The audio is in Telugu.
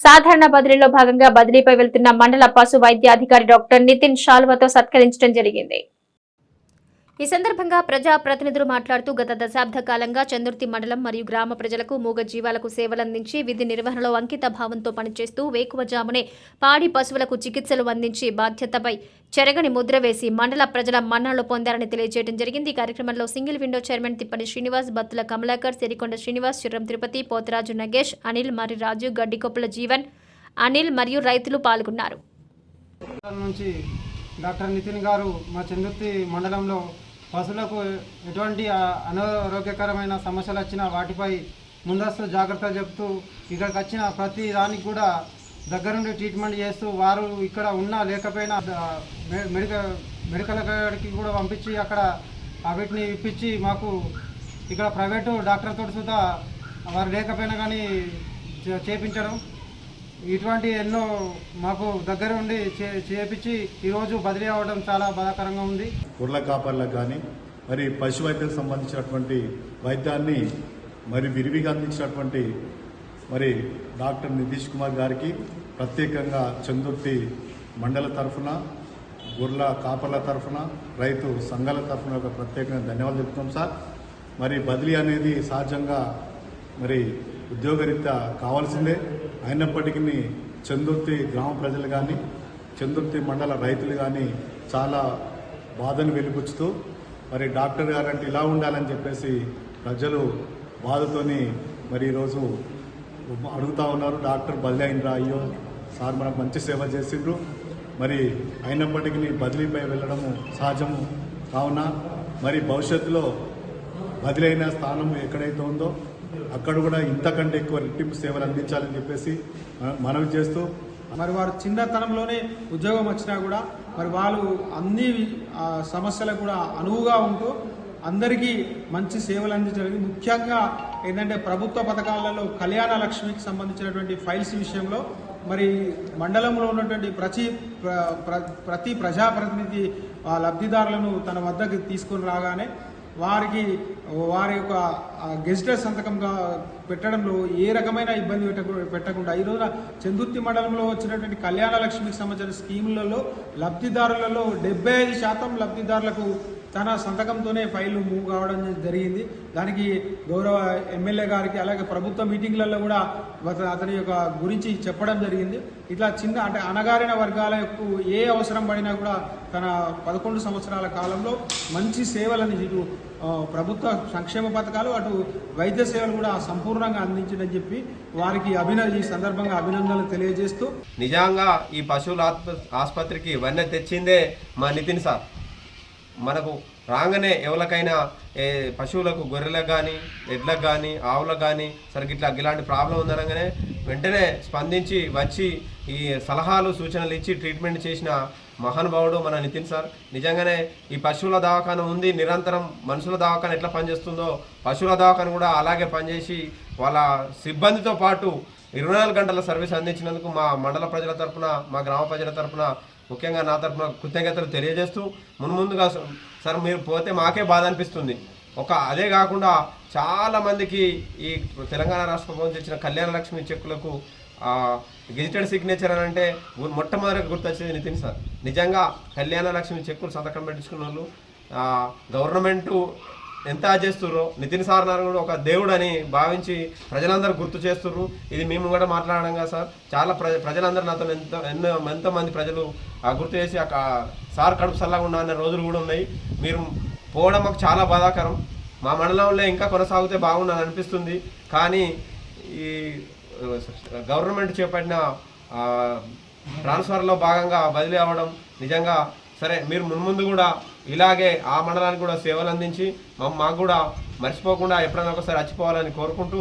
సాధారణ బదిలీలో భాగంగా బదిలీపై వెళ్తున్న మండల పశు వైద్యాధికారి డాక్టర్ నితిన్ షాల్వతో సత్కరించడం జరిగింది. ఈ సందర్భంగా ప్రజా ప్రతినిధులు మాట్లాడుతూ గత దశాబ్ద కాలంగా చందుర్తి మండలం మరియు గ్రామ ప్రజలకు మూగ జీవాలకు సేవలందించి విధి నిర్వహణలో అంకిత భావంతో పనిచేస్తూ వేకువజామునే పాడి పశువులకు చికిత్సలు అందించి బాధ్యతపై చెరగని ముద్ర వేసి మండల ప్రజల మన్ననలు పొందారని తెలియజేయడం జరిగింది. ఈ కార్యక్రమంలో single window chairman Tippani Srinivas Battula Kamalakar Sirikonda Srinivas Chirram Tirupati Potharaju Nagesh Anil మరి రాజు గడ్డికొప్పుల జీవన్ అనిల్ మరియు రైతులు పాల్గొన్నారు. డాక్టర్ నితిన్ గారు మా చందుర్తి మండలంలో పశువులకు ఎటువంటి అనారోగ్యకరమైన సమస్యలు వచ్చినా వాటిపై ముందస్తు జాగ్రత్తలు చెప్తూ ఇక్కడికి వచ్చిన ప్రతి దానికి కూడా దగ్గరుండి ట్రీట్మెంట్ చేస్తూ వారు ఇక్కడ ఉన్నా లేకపోయినా మెడికల్ మెడికల్ కాడికి కూడా పంపించి అక్కడ వీటిని ఇప్పించి మాకు ఇక్కడ ప్రైవేటు డాక్టర్తో సుతా వారు లేకపోయినా కానీ చేపించడం. ఇటువంటి ఎన్నో మాకు దగ్గర ఉండి చేపించి ఈరోజు బదిలీ అవ్వడం చాలా బాధాకరంగా ఉంది. గుర్ల కాపర్లకు కానీ మరి పశు వైద్యులకు సంబంధించినటువంటి వైద్యాన్ని మరి విరివిగా అందించినటువంటి మరి డాక్టర్ నితీష్ కుమార్ గారికి ప్రత్యేకంగా చందుర్తి మండల తరఫున గొర్రెల కాపర్ల తరఫున రైతు సంఘాల తరఫున ఒక ప్రత్యేకంగా ధన్యవాదాలు చెప్తున్నాం సార్. మరి బదిలీ అనేది సహజంగా మరి ఉద్యోగరీత్యా కావాల్సిందే. అయినప్పటికీ చందుర్తి గ్రామ ప్రజలు కానీ చందుర్తి మండల రైతులు కానీ చాలా బాధను వెలిపుచ్చుతూ మరి డాక్టర్ గారంటే ఇలా ఉండాలని చెప్పేసి ప్రజలు బాధతోని మరి ఈరోజు అడుగుతా ఉన్నారు. డాక్టర్ బదిలీ అయినరా అయ్యో సార్ మనకు మంచి సేవ చేసిండ్రు. మరి అయినప్పటికీ బదిలీపై వెళ్ళడము సహజము కావున? మరి భవిష్యత్తులో బదిలైన స్థానం ఎక్కడైతే ఉందో అక్కడ కూడా ఇంతకంటే ఎక్కువ రెట్టింపు సేవలు అందించాలని చెప్పేసి మనవి చేస్తూ మరి వారు చిన్నతనంలోనే ఉద్యోగం వచ్చినా కూడా మరి వాళ్ళు అన్ని సమస్యలకు కూడా అనువుగా ఉంటూ అందరికీ మంచి సేవలు అందించడానికి ముఖ్యంగా ఏంటంటే ప్రభుత్వ పథకాలలో కళ్యాణ లక్ష్మికి సంబంధించినటువంటి ఫైల్స్ విషయంలో మరి మండలంలో ఉన్నటువంటి ప్రతి ప్ర- ప్ర- ప్రతి ప్రజాప్రతినిధి లబ్ధిదారులను తన వద్దకు తీసుకొని రాగానే వారికి వారి యొక్క ఆ, గెజిటెడ్ సంతకంగా పెట్టడంలో ఏ రకమైన ఇబ్బంది పెట్టకుండా ఈ రోజున చందుర్తి మండలంలో వచ్చినటువంటి కళ్యాణ లక్ష్మికి సంబంధించిన స్కీములలో లబ్ధిదారులలో డెబ్బై ఐదు శాతం లబ్ధిదారులకు తన సంతకంతోనే ఫైల్ మూవ్ కావడం జరిగింది. దానికి గౌరవ ఎమ్మెల్యే గారికి అలాగే ప్రభుత్వ మీటింగ్లలో కూడా అతని యొక్క గురించి చెప్పడం జరిగింది. ఇట్లా చిన్న అంటే అణగారిన వర్గాల యొక్క ఏ అవసరం పడినా కూడా తన పదకొండు సంవత్సరాల కాలంలో మంచి సేవలని ఇటు ప్రభుత్వ సంక్షేమ పథకాలు అటు వైద్య సేవలు కూడా సంపూర్ణంగా అందించడని చెప్పి వారికి అభినంద ఈ సందర్భంగా అభినందనలు తెలియజేస్తూ నిజంగా ఈ పశువుల ఆస్ప- ఆసుపత్రికి వన్నె తెచ్చిందే మా నితిన్ సార్. మనకు రాగానే ఎవరికైనా ఏ పశువులకు గొర్రెలకు కానీ ఎడ్లకు కానీ ఆవులకు కానీ సరిగ్గా ఇట్లా ఇలాంటి ప్రాబ్లం ఉందనగానే వెంటనే స్పందించి వచ్చి ఈ సలహాలు సూచనలు ఇచ్చి ట్రీట్మెంట్ చేసిన మహానుభావుడు మన నితిన్ సార్. నిజంగానే ఈ పశువుల దవాఖాన ఉంది నిరంతరం మనుషుల దవాఖాన ఎట్లా పనిచేస్తుందో పశువుల దవాఖాన కూడా అలాగే పనిచేసి వాళ్ళ సిబ్బందితో పాటు ఇరవై నాలుగు గంటల సర్వీస్ అందించినందుకు మా మండల ప్రజల తరపున మా గ్రామ ప్రజల తరపున ముఖ్యంగా నా తరఫున కృతజ్ఞతలు తెలియజేస్తూ మున్ముందుగా సార్ మీరు పోతే మాకే బాధ అనిపిస్తుంది. ఒక అదే కాకుండా చాలా మందికి ఈ తెలంగాణ రాష్ట్ర ప్రభుత్వం తెచ్చిన కళ్యాణ లక్ష్మి చెక్కులకు గెజిటెడ్ సిగ్నేచర్ అని అంటే మొట్టమొదటి గుర్తొచ్చేది నితిన్ సార్. నిజంగా కళ్యాణ లక్ష్మి చెక్కులు సంతకం పెట్టించుకున్న వాళ్ళు గవర్నమెంటు ఎంత చేస్తుర్రో నితిన్ సార్ నారాయణ కూడా ఒక దేవుడు అని భావించి ప్రజలందరూ గుర్తు చేస్తుర్రు. ఇది మేము కూడా మాట్లాడడం కదా సార్. చాలా ప్రజ ప్రజలందరూ నాతో ఎంతో ఎన్నో ఎంతోమంది ప్రజలు ఆ గుర్తు చేసి ఆ సార్ కడుపు సల్లగా ఉన్న అనే రోజులు కూడా ఉన్నాయి. మీరు పోవడం మాకు చాలా బాధాకరం. మా మండలంలో ఇంకా కొనసాగితే బాగుందని అనిపిస్తుంది. కానీ ఈ గవర్నమెంట్ చేపట్టిన ట్రాన్స్ఫర్లో భాగంగా బదిలీ అవ్వడం నిజంగా సరే మీరు మున్ముందు కూడా ఇలాగే ఆ మండలానికి కూడా సేవలు అందించి మాకు కూడా మర్చిపోకుండా ఎప్పుడైనా ఒకసారి వచ్చిపోవాలని కోరుకుంటూ